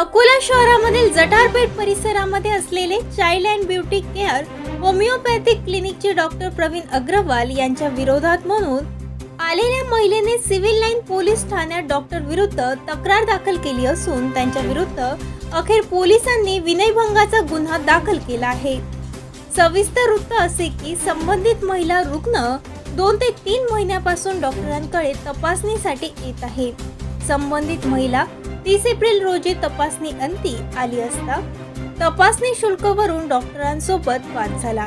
अकोला शहरामधील जटारपेठ परिसरामध्ये असलेले child and beauty care homeopathic क्लिनिकचे doctor Praveen Agrawal यांच्या विरोधात म्हणून आलेल्या महिलेने सिव्हिल लाईन पोलीस ठाण्यात डॉक्टर विरुद्ध तक्रार दाखल केली असून त्यांच्या विरुद्ध अखेर पोलिसांनी विनयभंगाचा गुन्हा दाखल केला आहे. सविस्तर वृत्त असे की संबंधित महिला रुग्ण दोन ते तीन महिन्यापासून डॉक्टरांकडे तपासणीसाठी येत आहे. संबंधित महिला तीस एप्रिल रोजी तपासणी अंती आली असता तपासणी शुल्कवरून डॉक्टरांसोबत वाद झाला.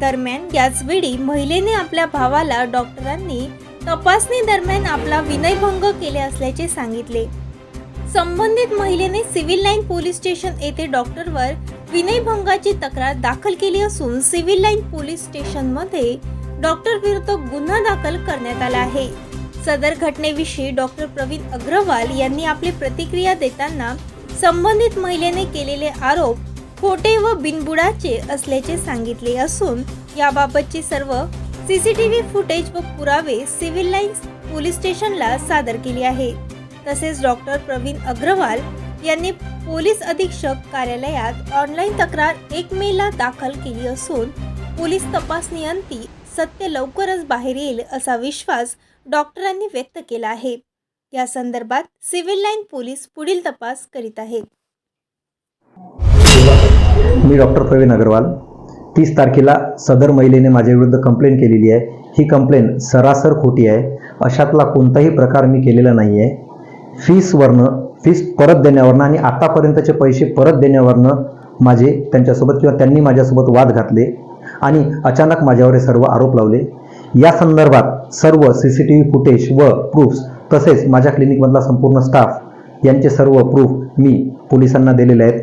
दरम्यान याचवेळी महिलेने आपल्या भावाला डॉक्टरांनी तपासणी दरम्यान आपला विनयभंग केले असल्याचे सांगितले. संबंधित महिलेने सिव्हिल लाईन पोलीस स्टेशन येथे डॉक्टरवर विनयभंगाची तक्रार दाखल केली असून सिव्हिल लाईन पोलीस स्टेशनमध्ये डॉक्टर विरुद्ध गुन्हा दाखल करण्यात आला आहे. सदर घटनेविषयी डॉक्टर प्रवीण अग्रवाल यांनी आपली प्रतिक्रिया देताना संबंधित महिलेने केलेले आरोप खोटे व बिनबुडाचे असल्याचे सांगितले असून याबाबतचे सर्व सीसीटीव्ही फुटेज व पुरावे सिव्हिल लाईन्स पोलीस स्टेशनला सादर केले आहे तसेच डॉक्टर प्रवीण अग्रवाल यांनी पोलीस अधीक्षक कार्यालयात ऑनलाईन तक्रार एक मेला दाखल केली असून पोलीस तपासणी सत्य लवकरच बाहेर येईल असा विश्वास डॉक्टरांनी व्यक्त केला आहे. या संदर्भात सिव्हिल लाईन पोलीस पुढील तपास करीत आहेत. मी डॉक्टर प्रवीण अग्रवाल. तीस तारखेला सदर महिलेने माझ्याविरुद्ध कंप्लेंट केलेली आहे. ही कंप्लेंट सरासर खोटी आहे. अशातला कोणताही प्रकार मी केलेला नाही आहे फीसवरनं फीस परत देण्यावरनं आणि आतापर्यंतचे पैसे परत देण्यावरनं माझे त्यांच्यासोबत किंवा त्यांनी माझ्यासोबत वाद घातले आणि अचानक माझ्यावर हे सर्व आरोप लावले. या संदर्भात सर्व C C T V footage व प्रूफ्स तसेच माझ्या क्लिनिकमधला संपूर्ण स्टाफ यांचे सर्व प्रूफ मी पोलिसांना दिलेले आहेत.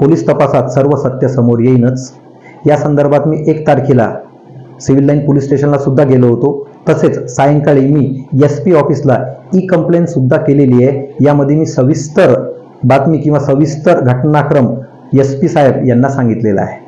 पोलीस तपासात सर्व सत्य समोर येईनच. या संदर्भात मी एक तारखेला सिव्हिल लाईन पोलीस स्टेशनला सुद्धा गेलो होतो. तसेच सायंकाळी मी एस पी ऑफिसला ई कंप्लेंट सुद्धा केलेली आहे. यामध्ये मी सविस्तर बातमी किंवा सविस्तर घटनाक्रम एस पी साहेब यांना सांगितलेला आहे.